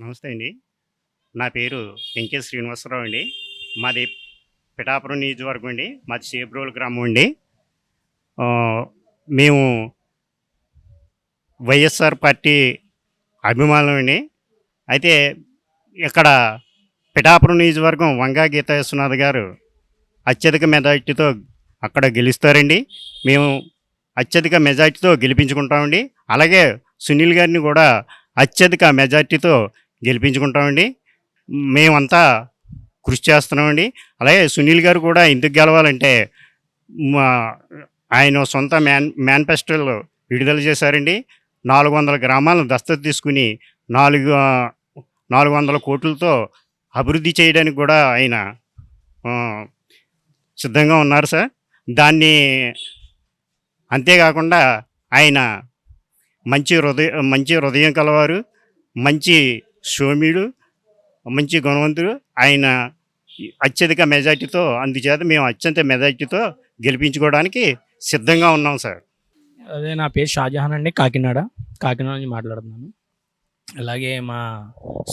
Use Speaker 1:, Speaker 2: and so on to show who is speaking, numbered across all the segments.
Speaker 1: నమస్తే అండి. నా పేరు వెంకే శ్రీనివాసరావు అండి. మాది పిఠాపురం నియోజకవర్గం అండి. మాది సేబ్రోల్ గ్రామం అండి. మేము వైఎస్ఆర్ పార్టీ అభిమానులం అండి. అయితే ఇక్కడ పిఠాపురం నియోజకవర్గం వంగా గీతా విశ్వనాథ్ గారు అత్యధిక మెజార్టీతో అక్కడ గెలుస్తారండి. మేము అత్యధిక మెజార్టీతో గెలిపించుకుంటామండి. అలాగే సునీల్ గారిని కూడా అత్యధిక మెజార్టీతో గెలిపించుకుంటామండి. మేమంతా కృషి చేస్తున్నామండి. అలాగే సునీల్ గారు కూడా ఎందుకు గెలవాలంటే మా ఆయన సొంత మ్యాన్ మేనిఫెస్టోలు విడుదల చేశారండి. నాలుగు వందల గ్రామాలను దత్తత తీసుకుని నాలుగు నాలుగు వందల కోట్లతో అభివృద్ధి చేయడానికి కూడా ఆయన సిద్ధంగా ఉన్నారు సార్. దాన్ని అంతేకాకుండా ఆయన మంచి హృదయ మంచి హృదయం కలవారు మంచి సోమ్యుడు మంచి గుణవంతుడు. ఆయన అత్యధిక మెజార్టీతో అందుచేత మేము అత్యంత మెజార్టీతో గెలిపించుకోవడానికి సిద్ధంగా ఉన్నాం సార్.
Speaker 2: అదే నా పేరు షాజహాన్ అండి కాకినాడ. కాకినాడ నుంచి మాట్లాడుతున్నాను. అలాగే మా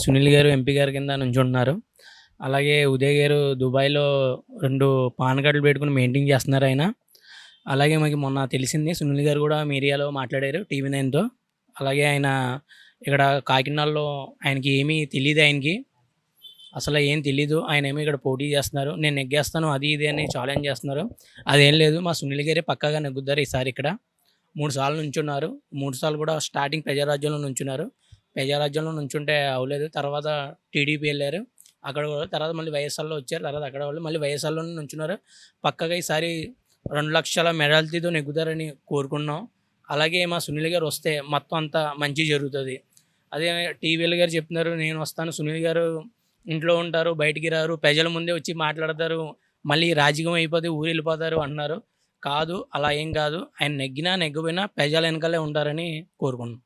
Speaker 2: సునీల్ గారు ఎంపీ గారి కింద నుంచుంటున్నారు అలాగే ఉదయ్ గారు దుబాయ్లో రెండు పాన్ కార్డులు పెట్టుకుని మెయింటైన్ చేస్తున్నారు ఆయన. అలాగే మాకు మొన్న తెలిసింది సునీల్ గారు కూడా మీడియాలో మాట్లాడారు టీవీ నైన్తో. అలాగే ఆయన ఇక్కడ కాకినాడలో ఆయనకి ఏమీ తెలియదు ఆయనకి. అసలు ఏం తెలీదు. ఆయన ఏమో ఇక్కడ పోటీ చేస్తున్నారు. నేను నెగ్గేస్తాను అది ఇది అని ఛాలెంజ్ చేస్తున్నారు. అదేం లేదు. మా సునీల్ గారే పక్కాగా నెగ్గుద్దారు ఈసారి ఇక్కడ. మూడు సార్లు నుంచున్నారు. మూడు సార్లు కూడా స్టార్టింగ్ ప్రజారాజ్యంలో నుంచున్నారు. ప్రజారాజ్యంలో నుంచుంటే అవ్వలేదు. తర్వాత టీడీపీ వెళ్ళారు. అక్కడ కూడా తర్వాత మళ్ళీ వైఎస్ఆర్లో వచ్చారు. తర్వాత అక్కడ వాళ్ళు మళ్ళీ వైఎస్ఆర్లో నుంచున్నారు. పక్కగా ఈసారి రెండు లక్షల మెడాలిటీతో నెగ్గుతారని కోరుకున్నాం. అలాగే మా సునీల్ గారు వస్తే మొత్తం అంతా మంచి జరుగుతుంది. అదే టీవీఎల్ గారు చెప్తున్నారు నేను వస్తాను సునీల్ గారు ఇంట్లో ఉంటారు బయటికి రారు ప్రజల ముందే వచ్చి మాట్లాడతారు మళ్ళీ రాజకీయం అయిపోతే ఊరు వెళ్ళిపోతారు అంటున్నారు. కాదు అలా ఏం కాదు ఆయన నెగ్గినా నెగ్గిపోయినా ప్రజల వెనకాలే ఉంటారని కోరుకున్నాను